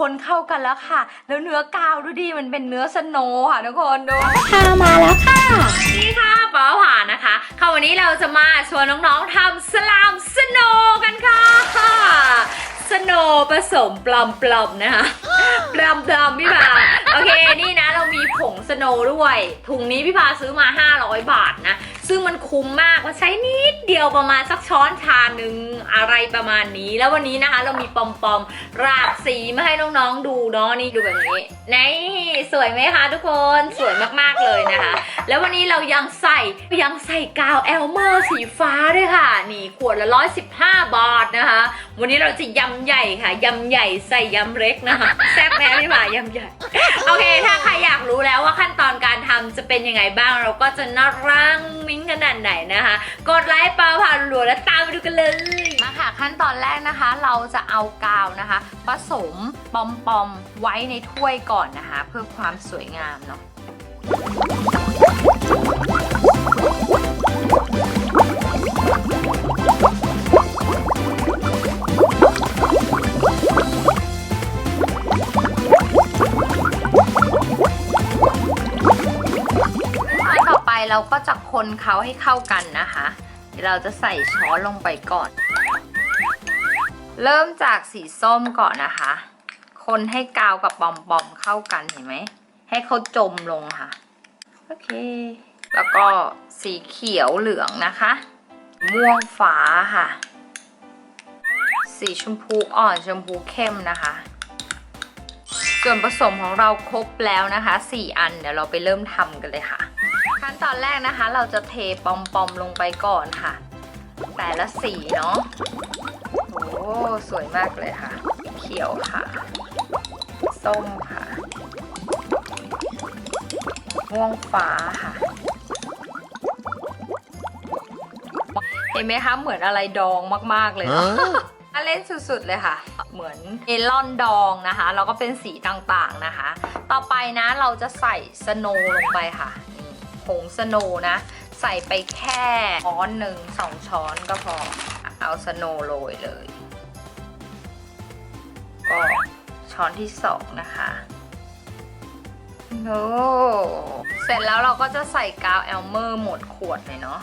คนเข้ากันแล้วค่ะ แล้วเนื้อกาวดูดิมันเป็นเนื้อสโนว์ค่ะทุกคนดูพามาแล้วค่ะนี่ค่ะป้าผ่านนะคะค่ะวันนี้เราจะมาชวนน้องๆทำสลามสโนว์กันค่ะสโนว์ผสมปลอมปลอมๆนะคะปลอมปลอมๆพี่พา โอเค นี่นะเรามีผงสโนด้วย ถุงนี้พี่พาซื้อมา 500 บาทนะ ซึ่งมันคุ้มมากมันใช้นิดเดียวประมาณสักช้อนชาหนึ่งอะไรประมาณนี้ แล้ววันนี้นะคะ เรามีปอมปอมรากสีมาให้น้องๆดูเนาะนี่ดูแบบนี้นี่สวยไหมคะทุกคนสวยมากๆเลยนะคะ แล้ววันนี้เรายังใส่ยังใส่กาวแอลเมอร์สีฟ้าด้วยค่ะ นี่ขวดละ 115 บาทนะคะ วันนี้เราจะยำใหญ่ค่ะยำใหญ่ใส่ยำเล็กนะคะแซ่บแม่พี่หมายำใหญ่โอเค ถ้าใครอยากรู้แล้วว่าขั้นตอนการทำจะเป็นยังไงบ้าง เราก็จะน่ารังมิ้งขนาดไหนนะคะ กดไลค์ปาผ่านรัวแล้วตามไปดูกันเลย มาค่ะขั้นตอนแรกนะคะ เราจะเอากาวนะคะ ผสมปอมปอมๆไว้ในถ้วยก่อนนะคะ เพื่อความสวยงามเนาะ เราก็จะคนเขาให้เข้ากันนะคะ เดี๋ยวเราจะใส่ช้อนลงไปก่อน เริ่มจากสีส้มก่อนนะคะ คนให้กาวกับปอมปอมเข้ากันเห็นไหม ให้เขาจมลงค่ะ โอเค แล้วก็สีเขียวเหลืองนะคะ ม่วงฟ้าค่ะ สีชมพูอ่อนชมพูเข้มนะคะส่วนผสมของเราครบแล้วนะคะ 4 อัน เดี๋ยวเราไปเริ่มทำกันเลยค่ะ ขั้นตอนแรกนะคะ เราจะเทปอมปอมๆลงไปก่อนค่ะ แต่ละสีเนาะโอ้สวยมากเลยค่ะ เขียวค่ะ ส้มค่ะ ม่วงฟ้าค่ะ เห็นไหมคะ เหมือนอะไรดองมาก ๆ เลยเนอะน่าเล่นสุด ๆ เลยค่ะ เหมือนเมลอนดองนะคะ แล้วก็เป็นสีต่างๆนะคะ ต่อไปนะเราจะใส่สโนว์ลงไปค่ะนี่ ผงสโนนะ ใส่ไปแค่ช้อนหนึ่งสองช้อนก็พอเอาสโนโรยเลย ก็ช้อนที่สองนะคะโอ้เสร็จแล้วเราก็จะใส่กาวแอลเมอร์หมดขวดเลยเนาะ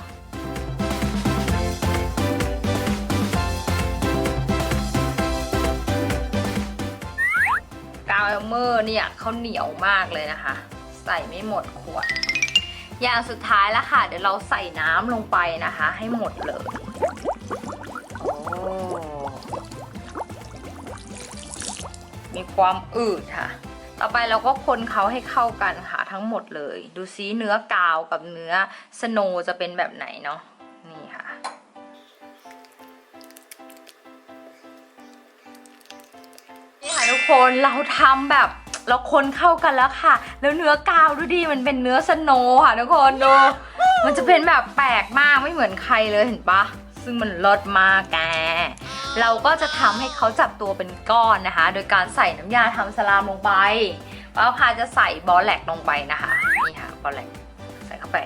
กาวเอลเมอร์เนี่ยเขาเหนียวมากเลยนะคะ ใส่ไม่หมดขวด อย่างสุดท้ายแล้วค่ะ เดี๋ยวเราใส่น้ำลงไปนะคะ ให้หมดเลยมีความอืดค่ะ ต่อไปเราก็คนเขาให้เข้ากันค่ะทั้งหมดเลย ดูซิเนื้อกาวกับเนื้อสโนว์จะเป็นแบบไหนเนาะนี่ค่ะนี่ค่ะทุกคนเราทำแบบ เราคนเข้ากันแล้วค่ะ แล้วเนื้อกาวดูดิมันเป็นเนื้อสโนว์ค่ะทุกคนดูมันจะเป็นแบบแปลกมากไม่เหมือนใครเลยเห็นปะซึ่งมันเลิศมากแกเราก็จะทำให้เขาจับตัวเป็นก้อนนะคะ โดยการใส่น้ำยาทำสลามลงไปป้าพาจะใส่บอลแลกลงไปนะคะนี่ค่ะบอลแลกใส่เข้าไป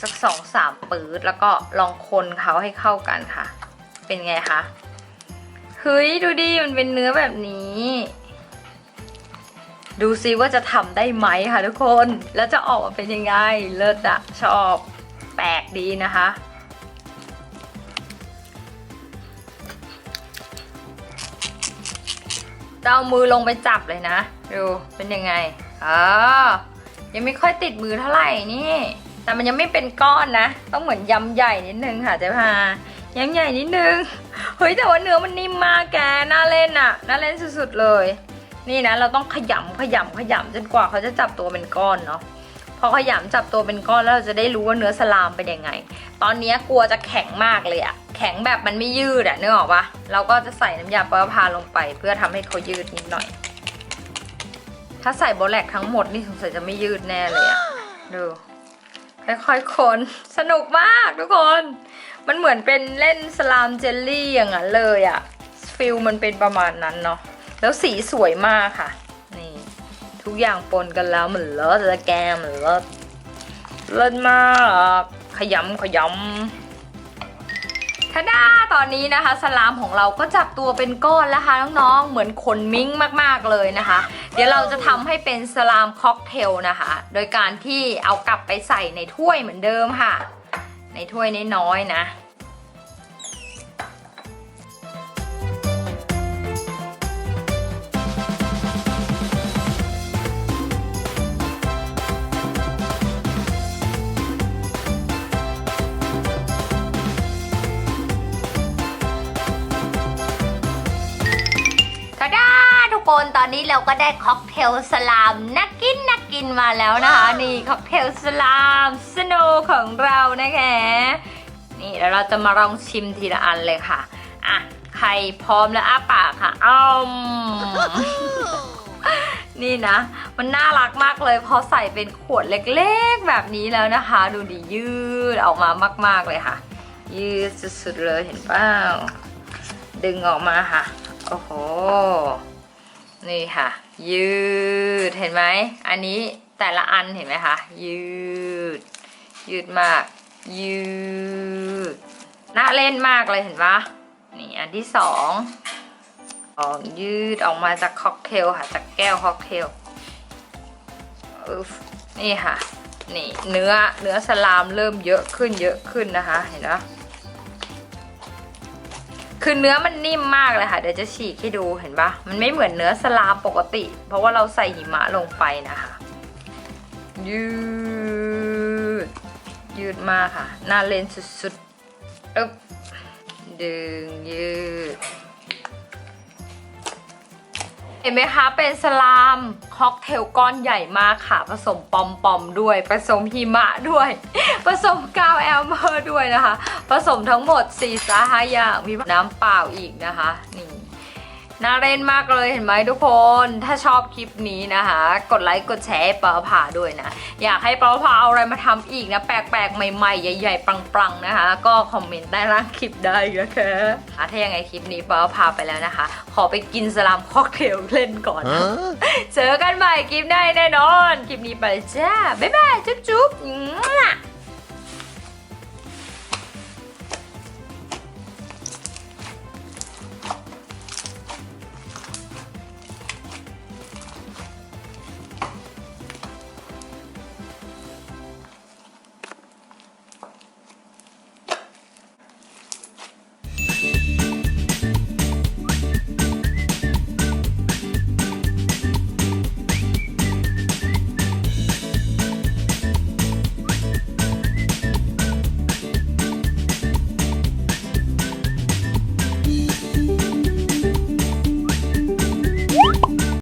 สักสองสามปื๊ดแล้วก็ลองคนเขาให้เข้ากันค่ะ เป็นไงคะเฮ้ยดูดิมันเป็นเนื้อแบบนี้ ดูซิว่าจะทำได้ไหมค่ะทุกคน แล้วจะออกมาเป็นยังไง เลิศอะชอบแปลกดีนะคะ จะเอามือลงไปจับเลยนะ ดูเป็นยังไงอ๋อยังไม่ค่อยติดมือเท่าไหร่นี่ แต่มันยังไม่เป็นก้อนนะ ต้องเหมือนยำใหญ่นิดนึงค่ะเจ๊พายำใหญ่นิดนึง เฮ้ยแต่ว่าเนื้อมันนิ่มมากแก น่าเล่นอะน่าเล่นสุดๆเลย นี่นะเราต้องขยำขยำขยำจนกว่าเขาจะจับตัวเป็นก้อนเนาะพอขยำจับตัวเป็นก้อนแล้วเราจะได้รู้ว่าเนื้อสลามเป็นยังไง ตอนนี้กลัวจะแข็งมากเลยอะแข็งแบบมันไม่ยืดอะนึกออกปะเราก็จะใส่น้ำยาปลาพาลงไป เพื่อทำให้เขายืดนิดหน่อย ถ้าใส่โบแลกทั้งหมดนี่สงสัยจะไม่ยืดแน่เลยอะดูค่อยๆคนสนุกมากทุกคน มันเหมือนเป็นเล่นสลามเจลลี่อย่างนั้นเลยอะฟิลมันเป็นประมาณนั้นเนาะ แล้วสีสวยมากค่ะ นี่ ทุกอย่างปนกันแล้วเหมือนเลิศละแกมเหมือนเลิศเลิศมากขยำขยำทาดาตอนนี้นะคะ สลามของเราก็จับตัวเป็นก้อนแล้วค่ะน้องๆ เหมือนขนมิ้งมากๆเลยนะคะ เดี๋ยวเราจะทำให้เป็นสลามค็อกเทลนะคะ โดยการที่เอากลับไปใส่ในถ้วยเหมือนเดิมค่ะ ในถ้วยน้อยๆนะ นตอนนี้เราก็ได้ค็อกเทลสลามนักกินนักกินมาแล้วนะคะนี่ค็อกเทลสลามสโนว์ของเรานะคะนี่แล้วเราจะมาลองชิมทีละอันเลยค่ะอะใครพร้อมแล้วอ้าปากค่ะอ้อมนี่นะ มันน่ารักมากเลยพอใส่เป็นขวดเล็กๆแบบนี้แล้วนะคะ ดูดิยืดออกมามากๆเลยค่ะ ยืดสุดๆเลยเห็นเปล่าดึงออกมาค่ะ โอ้โห นี่ค่ะ ยืดเห็นไหมอันนี้แต่ละอันเห็นไหมคะยืด ยืดมาก ยืดน่าเล่นมากเลยเห็นปะนี่อันที่สองออกยืดออกมาจากค็อกเทลค่ะ จากแก้วค็อกเทลนี่ค่ะ นี่เนื้อเนื้อสลามเริ่มเยอะขึ้นเยอะขึ้นนะคะ เห็นปะ คือเนื้อมันนิ่มมากเลยค่ะ เดี๋ยวจะฉีกให้ดูเห็นปะมันไม่เหมือนเนื้อสลามปกติ เพราะว่าเราใส่หิมะลงไปนะคะ ยืด ยืดมากค่ะน่าเล่นสุดๆอึ๊บดึงยืด เห็นไหมคะ เป็นสลามค็อกเทลก้อนใหญ่มากค่ะ ผสมปอมปอมด้วย ผสมหิมะด้วย ผสมกาวแอลเมอร์ด้วยนะคะ ผสมทั้งหมด4ี่สาหาอย่างมีน้ำเปล่าอีกนะคะ นี่ น่าเล่นมากเลยเห็นไหมทุกคน ถ้าชอบคลิปนี้นะคะ กดไลค์กดแชร์ให้ปอผ่าด้วยนะ อยากให้ปอผ่าเอาอะไรมาทำอีกนะ แปลกๆ ใหม่ๆ ใหญ่ๆ ปังๆ นะคะ ก็คอมเมนต์ใต้ล่างคลิปได้นะคะอะถ้ายังไงคลิปนี้ปอพาไปแล้วนะคะ ขอไปกินสลามค็อกเทลเล่นก่อนนะเจอกันใหม่คลิปหน้าแน่นอน คลิปนี้ไปแล้วจ้า บ๊ายบาย จุ๊บจุ๊บ